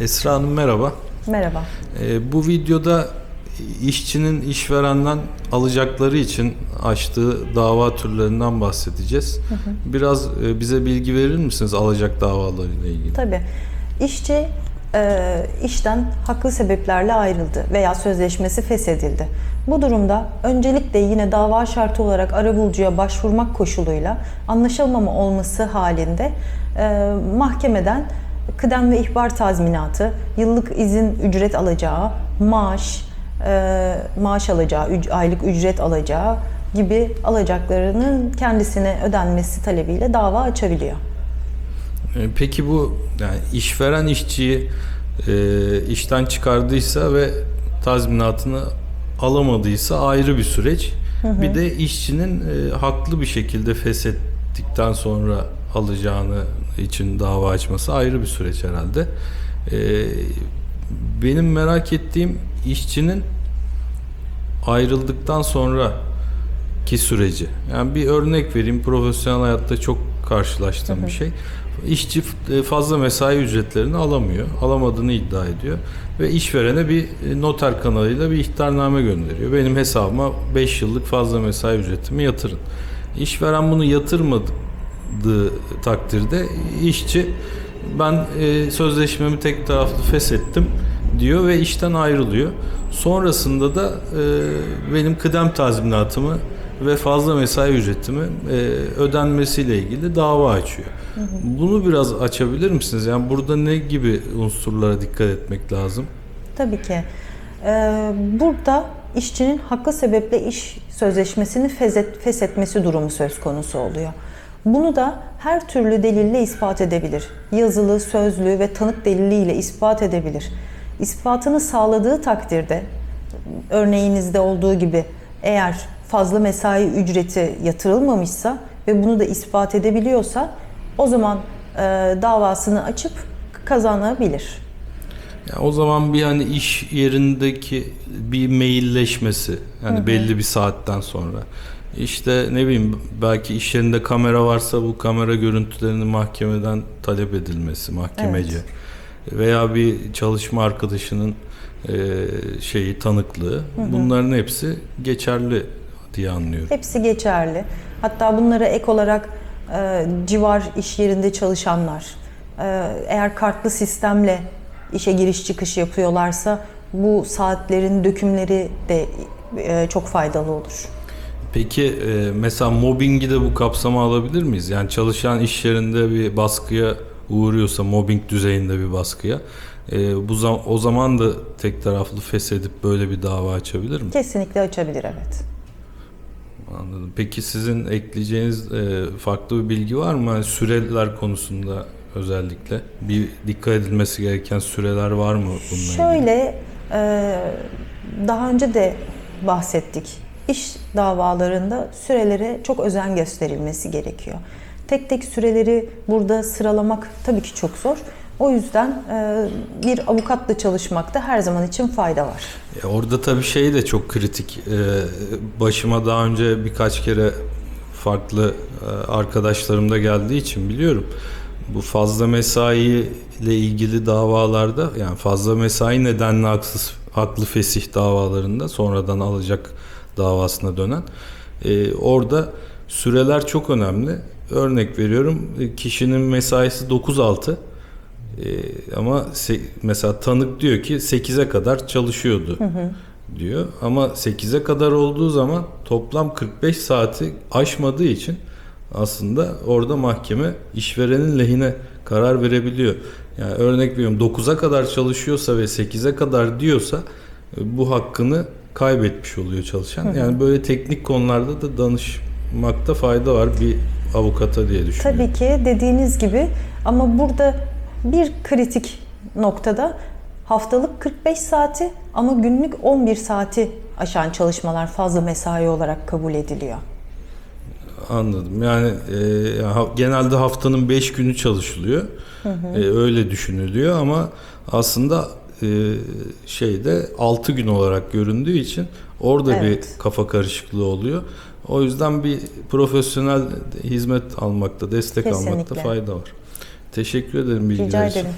Esra Hanım merhaba. Merhaba. Ee, bu videoda işçinin işverenden alacakları için açtığı dava türlerinden bahsedeceğiz. Biraz e, bize bilgi verir misiniz alacak davalarıyla ilgili? Tabii. İşçi e, işten haklı sebeplerle ayrıldı veya sözleşmesi feshedildi. Bu durumda öncelikle yine dava şartı olarak arabulucuya başvurmak koşuluyla anlaşılmama olması halinde e, mahkemeden kıdem ve ihbar tazminatı, yıllık izin ücret alacağı, maaş, e, maaş alacağı, üc- aylık ücret alacağı gibi alacaklarının kendisine ödenmesi talebiyle dava açabiliyor. Ee, Peki bu yani işveren işçiyi e, işten çıkardıysa ve tazminatını alamadıysa ayrı bir süreç. Bir de işçinin e, haklı bir şekilde feshettikten sonra alacağını için dava açması ayrı bir süreç herhalde. E, benim merak ettiğim işçinin ayrıldıktan sonra ki süreci. Yani bir örnek vereyim. Profesyonel hayatta çok karşılaştığım bir şey. İşçi e, fazla mesai ücretlerini alamıyor. Alamadığını iddia ediyor. Ve işverene bir e, noter kanalıyla bir ihtarname gönderiyor. Benim hesabıma 5 yıllık fazla mesai ücretimi yatırın. İşveren bunu yatırmadığı takdirde işçi ben e, sözleşmemi tek taraflı feshettim diyor ve işten ayrılıyor. Sonrasında da e, benim kıdem tazminatımı ve fazla mesai ücretimi e, ödenmesiyle ilgili dava açıyor. Bunu biraz açabilir misiniz? Yani burada ne gibi unsurlara dikkat etmek lazım? Tabii ki. Ee, burada işçinin haklı sebeple iş sözleşmesini feshetmesi durumu söz konusu oluyor. Bunu da her türlü delille ispat edebilir. Yazılı, sözlü ve tanık deliliyle ispat edebilir. İspatını sağladığı takdirde, örneğinizde olduğu gibi eğer fazla mesai ücreti yatırılmamışsa ve bunu da ispat edebiliyorsa o zaman e, davasını açıp kazanabilir. Ya o zaman bir hani iş yerindeki bir mailleşmesi yani belli bir saatten sonra işte ne bileyim belki iş yerinde kamera varsa bu kamera görüntülerinin mahkemeden talep edilmesi mahkemece veya bir çalışma arkadaşının e, şeyi tanıklığı bunların hepsi geçerli diye anlıyorum. Hepsi geçerli. Hatta bunlara ek olarak e, civar iş yerinde çalışanlar, e, eğer kartlı sistemle işe giriş çıkış yapıyorlarsa bu saatlerin dökümleri de e, çok faydalı olur. Peki e, mesela mobbingi de bu kapsama alabilir miyiz? Yani çalışan iş yerinde bir baskıya uğruyorsa, mobbing düzeyinde bir baskıya, e, bu zam- o zaman da tek taraflı feshedip böyle bir dava açabilir mi? Kesinlikle açabilir evet. Anladım. Peki sizin ekleyeceğiniz e, farklı bir bilgi var mı? Yani süreler konusunda özellikle bir dikkat edilmesi gereken süreler var mı bununla ilgili? Şöyle e, daha önce de bahsettik. İş davalarında sürelere çok özen gösterilmesi gerekiyor. Tek tek süreleri burada sıralamak tabii ki çok zor. O yüzden e, bir avukatla çalışmakta her zaman için fayda var. Ya orada tabii şey de çok kritik. Ee, başıma daha önce birkaç kere farklı e, arkadaşlarım da geldiği için biliyorum. Bu fazla mesai ile ilgili davalarda yani fazla mesai nedenli haksız haklı fesih davalarında sonradan alacak davasına dönen e, orada süreler çok önemli. Örnek veriyorum e, kişinin mesaisi 9-6 ee, ama se- mesela tanık diyor ki 8'e kadar çalışıyordu diyor. Ama 8'e kadar olduğu zaman toplam 45 saati aşmadığı için aslında orada mahkeme işverenin lehine karar verebiliyor. Yani örnek veriyorum 9'a kadar çalışıyorsa ve 8'e kadar diyorsa e, bu hakkını kaybetmiş oluyor çalışan. Yani böyle teknik konularda da danışmakta fayda var bir avukata diye düşünüyorum. Tabii ki dediğiniz gibi ama burada bir kritik noktada haftalık 45 saati ama günlük 11 saati aşan çalışmalar fazla mesai olarak kabul ediliyor. Anladım. Yani e, genelde haftanın 5 günü çalışılıyor. E, öyle düşünülüyor ama aslında şeyde 6 gün olarak göründüğü için orada Evet. bir kafa karışıklığı oluyor. O yüzden bir profesyonel hizmet almakta, destek almakta Kesinlikle. fayda var. Teşekkür ederim bilgiler Rica için. ederim.